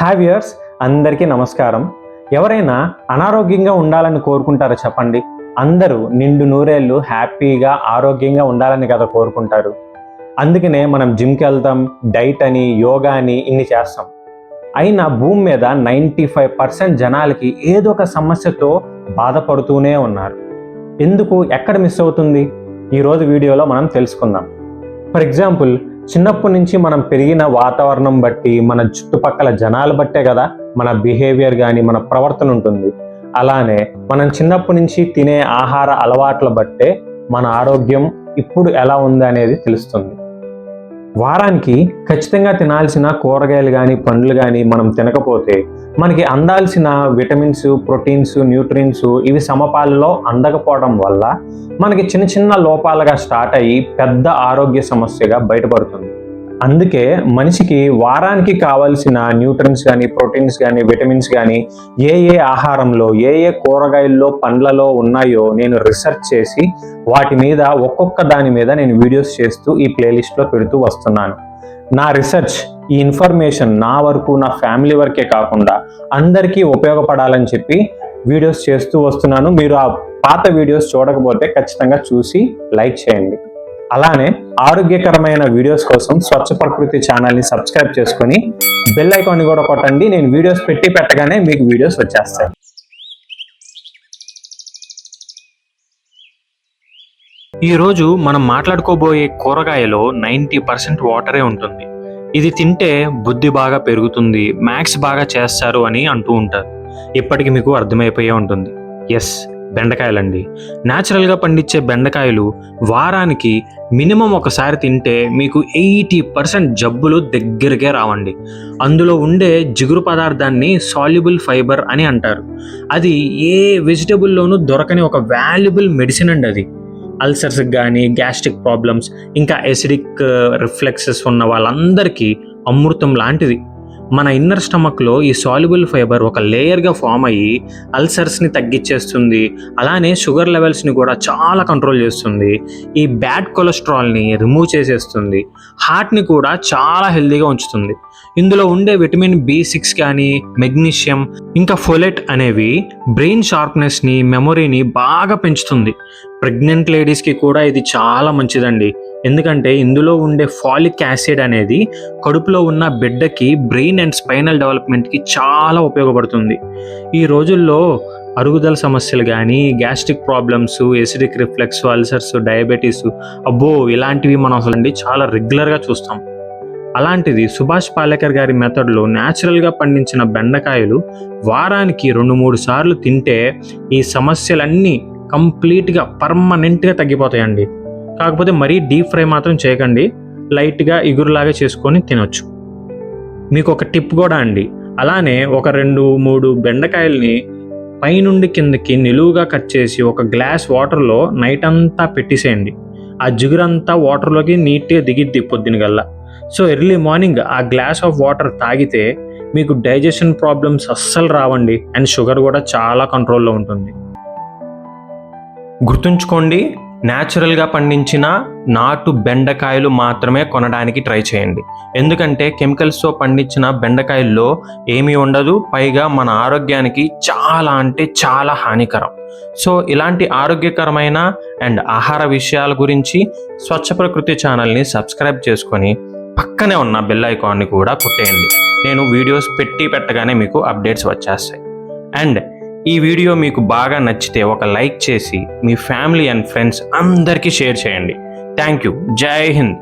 హ్యావియర్స్ అందరికీ నమస్కారం. ఎవరైనా అనారోగ్యంగా ఉండాలని కోరుకుంటారో చెప్పండి? అందరూ నిండు నూరేళ్ళు హ్యాపీగా ఆరోగ్యంగా ఉండాలని కదా కోరుకుంటారు. అందుకనే మనం జిమ్కి వెళ్తాం డైట్ అని యోగా అని ఇన్ని చేస్తాం. అయినా భూమి మీద నైంటీ ఫైవ్ పర్సెంట్ జనాలకి ఏదో ఒక సమస్యతో బాధపడుతూనే ఉన్నారు. ఎందుకు? ఎక్కడ మిస్ అవుతుంది? ఈరోజు వీడియోలో మనం తెలుసుకుందాం. ఫర్ ఎగ్జాంపుల్ చిన్నప్పటి నుంచి మనం పెరిగిన వాతావరణం బట్టి మన చుట్టుపక్కల జనాలు బట్టే కదా మన బిహేవియర్ కానీ మన ప్రవర్తన ఉంటుంది. అలానే మనం చిన్నప్పటి నుంచి తినే ఆహార అలవాట్ల బట్టే మన ఆరోగ్యం ఇప్పుడు ఎలా ఉంది అనేది తెలుస్తుంది. వారానికి ఖచ్చితంగా తినాల్సిన కూరగాయలు కానీ పండ్లు కానీ మనం తినకపోతే మనకి అందాల్సిన విటమిన్స్ ప్రోటీన్స్ న్యూట్రియన్స్ ఇవి సమపాలలో అందకపోవడం వల్ల మనకి చిన్న చిన్న లోపాలుగా స్టార్ట్ అయ్యి పెద్ద ఆరోగ్య సమస్యగా బయటపడుతుంది. అందుకే మనిషికి వారానికి కావాల్సిన న్యూట్రన్స్ కానీ ప్రోటీన్స్ కానీ విటమిన్స్ కానీ ఏ ఏ ఆహారంలో ఏ ఏ కూరగాయల్లో పండ్లలో ఉన్నాయో నేను రీసెర్చ్ చేసి వాటి మీద ఒక్కొక్క దాని మీద నేను వీడియోస్ చేస్తూ ఈ ప్లేలిస్ట్లో పెడుతూ వస్తున్నాను. నా రీసెర్చ్ ఈ ఇన్ఫర్మేషన్ నా వరకు నా ఫ్యామిలీ వరకే కాకుండా అందరికీ ఉపయోగపడాలని చెప్పి వీడియోస్ చేస్తూ వస్తున్నాను. మీరు ఆ పాత వీడియోస్ చూడకపోతే ఖచ్చితంగా చూసి లైక్ చేయండి. అలానే ఆరోగ్యకరమైన వీడియోస్ కోసం స్వచ్ఛ ప్రకృతి ఛానల్ని సబ్స్క్రైబ్ చేసుకొని బెల్ ఐకాన్ని కూడా కొట్టండి. నేను వీడియోస్ పెట్టి పెట్టగానే మీకు వీడియోస్ వచ్చేస్తాయి. ఈరోజు మనం మాట్లాడుకోబోయే కూరగాయలో నైంటీ పర్సెంట్ వాటరే ఉంటుంది. ఇది తింటే బుద్ధి బాగా పెరుగుతుంది మ్యాథ్స్ బాగా చేస్తారు అని అంటూ ఉంటారు. ఇప్పటికి మీకు అర్థమైపోయే ఉంటుంది. ఎస్ బెండకాయలండి. న్యాచురల్గా పండించే బెండకాయలు వారానికి మినిమం ఒకసారి తింటే మీకు ఎయిటీ పర్సెంట్ జబ్బులు దగ్గరకే రావండి. అందులో ఉండే జిగురు పదార్థాన్ని సాల్యుబుల్ ఫైబర్ అని అంటారు. అది ఏ వెజిటబుల్లోనూ దొరకని ఒక వాల్యుబుల్ మెడిసిన్ అండి అది. అల్సర్స్ కానీ గ్యాస్ట్రిక్ ప్రాబ్లమ్స్ ఇంకా ఎసిడిక్ రిఫ్లెక్సెస్ uh, ఉన్న వాళ్ళందరికీ అమృతం లాంటిది. మన ఇన్నర్ స్టమక్లో ఈ సాల్యుబుల్ ఫైబర్ ఒక లేయర్గా ఫామ్ అయ్యి అల్సర్స్ని తగ్గించేస్తుంది అలానే షుగర్ లెవెల్స్ని కూడా చాలా కంట్రోల్ చేస్తుంది. ఈ బ్యాడ్ కొలెస్ట్రాల్ని రిమూవ్ చేసేస్తుంది. హార్ట్ని కూడా చాలా హెల్దీగా ఉంచుతుంది. ఇందులో ఉండే విటమిన్ బి సిక్స్ కానీ మెగ్నీషియం ఇంకా ఫొలెట్ అనేవి బ్రెయిన్ షార్ప్నెస్ని మెమొరీని బాగా పెంచుతుంది. ప్రెగ్నెంట్ లేడీస్కి కూడా ఇది చాలా మంచిదండి. ఎందుకంటే ఇందులో ఉండే ఫాలిక్ యాసిడ్ అనేది కడుపులో ఉన్న బిడ్డకి బ్రెయిన్ అండ్ స్పైనల్ డెవలప్మెంట్కి చాలా ఉపయోగపడుతుంది. ఈ రోజుల్లో అరుగుదల సమస్యలు కానీ gastric problems acidic reflex ulcers diabetes అబ్బో! ఇలాంటివి మనం అసలు అండి చాలా రెగ్యులర్గా చూస్తాం. అలాంటిది సుభాష్ పాలేకర్ గారి మెథడ్లో న్యాచురల్గా పండించిన బెండకాయలు వారానికి రెండు మూడు సార్లు తింటే ఈ సమస్యలన్నీ కంప్లీట్గా పర్మనెంట్గా తగ్గిపోతాయండి. కాకపోతే మరీ డీప్ ఫ్రై మాత్రం చేయకండి. లైట్గా ఇగురులాగా చేసుకొని తినొచ్చు. మీకు ఒక టిప్ కూడా అండి. అలానే ఒక రెండు మూడు బెండకాయల్ని పైనుండి కిందకి నిలువుగా కట్ చేసి ఒక గ్లాస్ వాటర్లో నైట్ అంతా పెట్టేసేయండి. ఆ జిగురంతా వాటర్లోకి నీట్గా దిగిద్ది పొద్దున గల్లా. సో ఎర్లీ మార్నింగ్ ఆ గ్లాస్ ఆఫ్ వాటర్ తాగితే మీకు డైజెషన్ ప్రాబ్లమ్స్ అస్సలు రావండి. అండ్ షుగర్ కూడా చాలా కంట్రోల్లో ఉంటుంది. గుర్తుంచుకోండి న్యాచురల్గా పండించిన నాటు బెండకాయలు మాత్రమే కొనడానికి ట్రై చేయండి. ఎందుకంటే కెమికల్స్తో పండించిన బెండకాయల్లో ఏమీ ఉండదు పైగా మన ఆరోగ్యానికి చాలా అంటే చాలా హానికరం. సో ఇలాంటి ఆరోగ్యకరమైన అండ్ ఆహార విషయాల గురించి స్వచ్ఛ ప్రకృతి ఛానల్ని సబ్స్క్రైబ్ చేసుకొని పక్కనే ఉన్న బెల్ ఐకాన్ని కూడా కొట్టేయండి. నేను వీడియోస్ పెట్టి పెట్టగానే మీకు అప్డేట్స్ వచ్చేస్తాయి. అండ్ ఈ వీడియో మీకు బాగా నచ్చితే ఒక లైక్ చేసి మీ ఫ్యామిలీ అండ్ ఫ్రెండ్స్ అందరికీ షేర్ చేయండి. Thank you. జై హింద్.